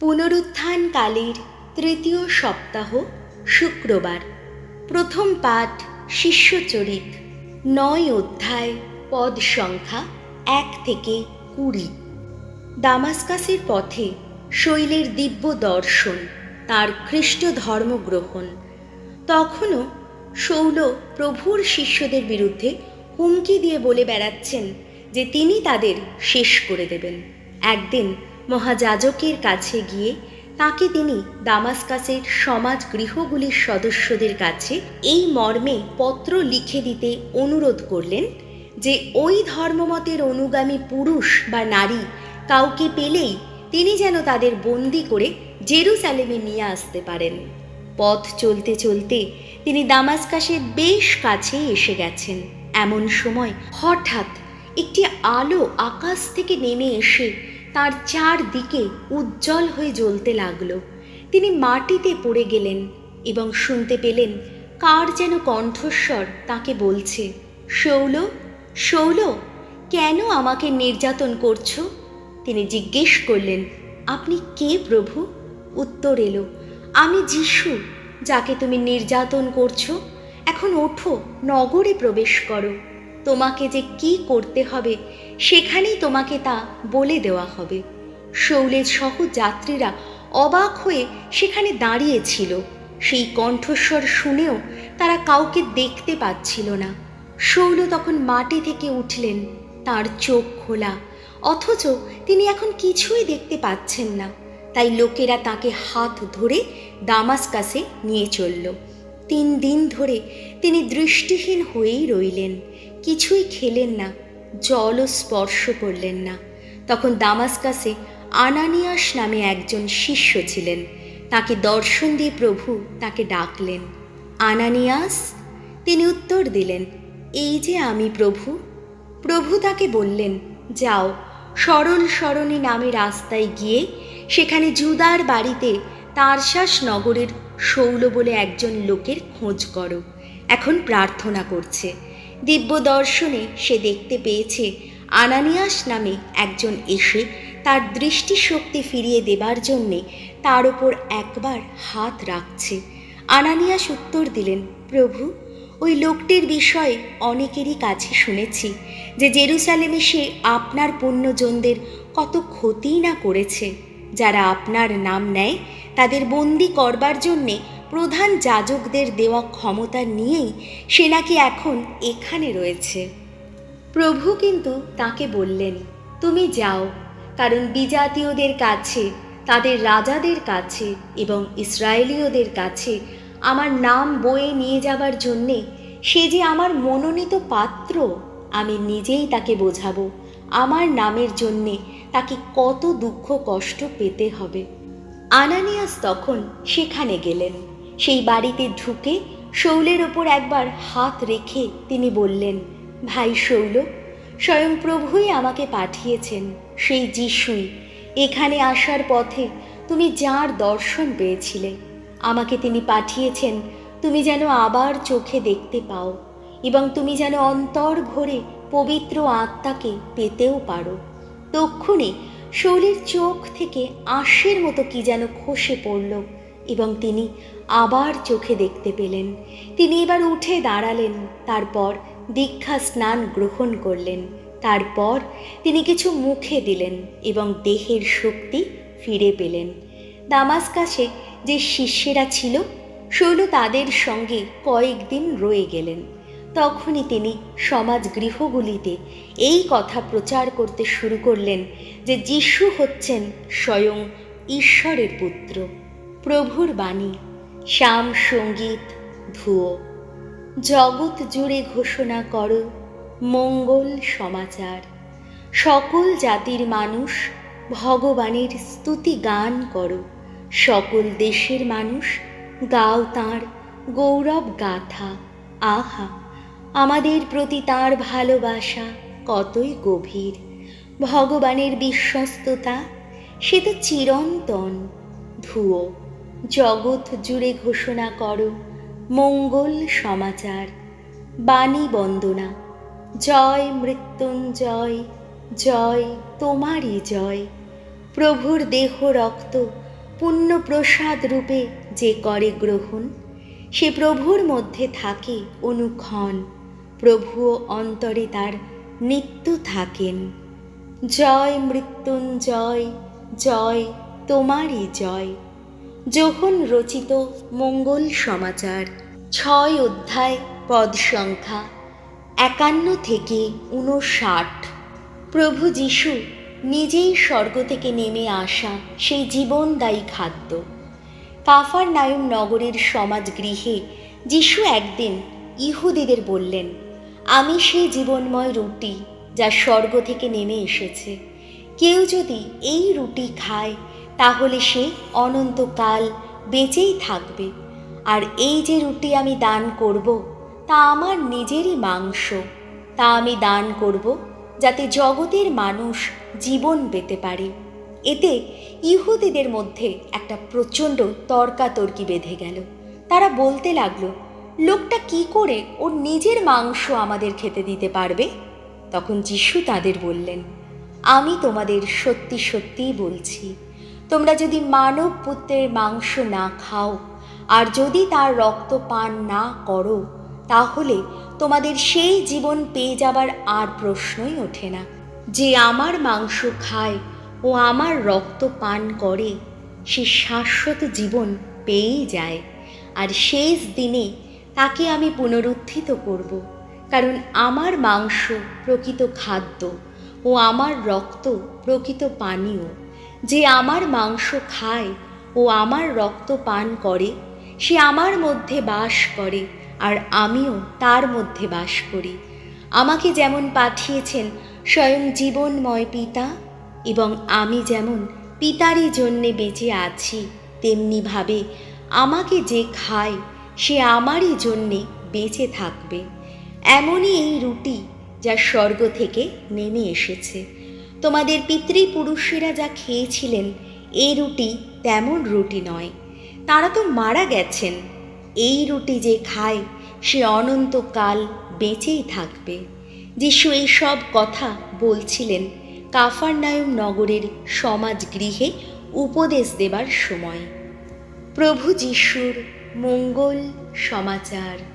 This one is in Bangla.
পুনরুত্থানকালের তৃতীয় সপ্তাহ শুক্রবার। প্রথম পাঠ শিষ্যচরিত, নয় অধ্যায়, পদ সংখ্যা এক থেকে কুড়ি। দামাস্কাসের পথে শৈলের দিব্য দর্শন, তার খ্রিস্ট ধর্মগ্রহণ। তখনও শৌল প্রভুর শিষ্যদের বিরুদ্ধে হুমকি দিয়ে বলে বেড়াচ্ছেন যে তিনি তাদের শেষ করে দেবেন। একদিন মহাযাজকের কাছে গিয়ে তাকে তিনি দামাস্কাসের সমাজ গৃহগুলির সদস্যদের কাছে এই মর্মে পত্র লিখে দিতে অনুরোধ করলেন যে ওই ধর্মমতের অনুগামী পুরুষ বা নারী কাউকে পেলেই তিনি যেন তাদের বন্দি করে জেরুসালেমে নিয়ে আসতে পারেন। পথ চলতে চলতে তিনি দামাস্কাসের বেশ কাছেই এসে গেছেন। এমন সময় হঠাৎ একটি আলো আকাশ থেকে নেমে এসে তার চারদিকে উজ্জ্বল হয়ে জ্বলতে লাগল। তিনি মাটিতে পড়ে গেলেন এবং শুনতে পেলেন কার যেন কণ্ঠস্বর তাকে বলছে, শৌল শৌল, কেন আমাকে নির্যাতন করছ? তিনি জিজ্ঞেস করলেন, আপনি কে প্রভু? উত্তর এলো, আমি যিশু, যাকে তুমি নির্যাতন করছ। এখন ওঠো, নগরে প্রবেশ করো। তোমাকে যে কি করতে হবে, সেখানেই তোমাকে তা বলে দেওয়া হবে। শৌলের সহ যাত্রীরা অবাক হয়ে সেখানে দাঁড়িয়েছিল সেই কণ্ঠস্বর শুনেও তারা কাউকে দেখতে পাচ্ছিল না। শৌল তখন মাটি থেকে উঠলেন, তার চোখ খোলা, অথচ তিনি এখন কিছুই দেখতে পাচ্ছেন না। তাই লোকেরা তাকে হাত ধরে দামাসকাসে নিয়ে চলল। তিন দিন ধরে তিনি দৃষ্টিহীন হয়েই রইলেন। কিছুই খেলেন না, জলও স্পর্শ করলেন না। তখন দামাসকাসে আনানিয়াস নামে একজন শিষ্য ছিলেন। তাকে দর্শন দিয়ে প্রভু তাকে ডাকলেন। আনানিয়াস, তিনি উত্তর দিলেন, এই যে আমি প্রভু। প্রভু তাকে বললেন, যাও সরল সরণী নামে রাস্তায় গিয়ে সেখানে জুদার বাড়িতে তারশাস নগরের শৌল বলে একজন লোকের খোঁজ করো। এখন প্রার্থনা করছে। দিব্য দর্শনে সে দেখতে পেয়েছে। আনানিয়াস নামে একজন এসে তার দৃষ্টিশক্তি ফিরিয়ে দেবার জন্যে তার ওপর একবার হাত রাখছে। আনানিয়াস উত্তর দিলেন, প্রভু, ওই লোকটির বিষয়ে অনেকেরই কাছে শুনেছি যে জেরুসালেমে সে আপনার পুণ্যজনদের কত ক্ষতিই না করেছে। যারা আপনার নাম নেয়, তাদের বন্দি করবার জন্যে প্রধান যাজকদের দেওয়া ক্ষমতা নিয়েই সে নাকি এখন এখানে রয়েছে। প্রভু কিন্তু তাকে বললেন, তুমি যাও, কারণ বিজাতীয়দের কাছে, তাদের রাজাদের কাছে এবং ইসরায়েলীয়দের কাছে আমার নাম বয়ে নিয়ে যাবার জন্যে সে যে আমার মনোনীত পাত্র, আমি নিজেই তাকে বোঝাবো। আমার নামের জন্যে তাকে কত দুঃখ কষ্ট পেতে হবে। আনানিয়াস তখন সেখানে গেলেন। সেই বাড়িতে ঢুকে শৌলের ওপর একবার হাত রেখে তিনি বললেন, ভাই শৌল, স্বয়ং প্রভুই আমাকে পাঠিয়েছেন সেই যিশুই। এখানে আসার পথে তুমি যার দর্শন পেয়েছিলে, আমাকে তিনি পাঠিয়েছেন, তুমি যেন আবার চোখে দেখতে পাও এবং তুমি যেন অন্তর ভরে পবিত্র আত্মাকে পেতেও পারো। তক্ষুনি শৌলের চোখ থেকে আঁশের মতো কি যেন খসে পড়ল। এবং তিনি আবার চোখে দেখতে পেলেন। তিনি এবার উঠে দাঁড়ালেন, তারপর দীক্ষা স্নান গ্রহণ করলেন। তারপর তিনি কিছু মুখে দিলেন এবং দেহের শক্তি ফিরে পেলেন। দামাসকাশে যে শিষ্যেরা ছিল, শৈল তাদের সঙ্গে কয়েকদিন রয়ে গেলেন। তখনই তিনি সমাজ গৃহগুলিতে এই কথা প্রচার করতে শুরু করলেন যে, যিশু হচ্ছেন স্বয়ং ঈশ্বরের পুত্র। প্রভুর বাণী, শ্যাম সংগীত ধুয়ো জগৎ জুড়ে ঘোষণা করো, মঙ্গল সমাচার। সকল জাতির মানুষ ভগবানের স্তুতি গান করো। সকল দেশের মানুষ গাও তাঁর গৌরব গাথা। আহা, আমাদের প্রতি তাঁর ভালোবাসা কতই গভীর। ভগবানের বিশ্বস্ততা, সে তো চিরন্তন। ধুয়ো জগৎ জুড়ে ঘোষণা করো, মঙ্গল সমাচার, বাণী বন্দনা, জয় মৃত্যুঞ্জয়, জয় তোমারই জয়। প্রভুর দেহ রক্ত পুণ্যপ্রসাদ রূপে যে করে গ্রহণ, সে প্রভুর মধ্যে থাকে অনুক্ষণ, প্রভুও অন্তরে তার নিত্য থাকেন। জয় মৃত্যুঞ্জয়, জয় তোমারই জয়। যোহন রচিত মঙ্গল সমাচার, ছয় অধ্যায়, পদ সংখ্যা, একান্ন থেকে উনষাট প্রভু যিশু নিজেই স্বর্গ থেকে নেমে আসা সেই জীবনদায়ী খাদ্য। কাফার নায়ম নগরের সমাজ গৃহে যিশু একদিন ইহুদিদের বললেন, আমি সেই জীবনময় রুটি যা স্বর্গ থেকে নেমে এসেছে। কেউ যদি এই রুটি খায় তাহলে সে অনন্তকাল বেঁচেই থাকবে। আর এই যে রুটি আমি দান করব, তা আমার নিজেরই মাংস। তা আমি দান করব যাতে জগতের মানুষ জীবন পেতে পারে। এতে ইহুদিদের মধ্যে একটা প্রচণ্ড তর্কাতর্কি বেঁধে গেল। তারা বলতে লাগল, লোকটা কি করে ওর নিজের মাংস আমাদের খেতে দিতে পারবে? তখন যিশু তাদের বললেন, আমি তোমাদের সত্যি সত্যিই বলছি তোমরা যদি মানব পুত্রের মাংস না খাও, আর যদি তার রক্ত পান না করো, তাহলে তোমাদের সেই জীবন পেয়ে যাবার আর প্রশ্নই ওঠে না। যে আমার মাংস খায় ও আমার রক্ত পান করে, সে শাশ্বত জীবন পেয়েই যায়, আর শেষ দিনে তাকে আমি পুনরুত্থিত করব, কারণ আমার মাংস প্রকৃত খাদ্য ও আমার রক্ত প্রকৃত পানীয়। যে আমার মাংস খায় ও আমার রক্ত পান করে, সে আমার মধ্যে বাস করে আর আমিও তার মধ্যে বাস করি। আমাকে যেমন পাঠিয়েছেন স্বয়ং জীবনময় পিতা এবং আমি যেমন পিতারই জন্যে বেঁচে আছি তেমনিভাবে আমাকে যে খায়, সে আমারই জন্যে বেঁচে থাকবে। এমনই এই রুটি যা স্বর্গ থেকে নেমে এসেছে। তোমাদের পিতৃপুরুষেরা যা খেয়েছিলেন এই রুটি তেমন রুটি নয়। তারা তো মারা গেছেন। এই রুটি যে খায়, সে অনন্তকাল বেঁচেই থাকবে। যিশু এই সব কথা বলছিলেন কাফারনায়ম নগরের সমাজ গৃহে উপদেশ দেবার সময়। প্রভু যিশুর মঙ্গল সমাচার।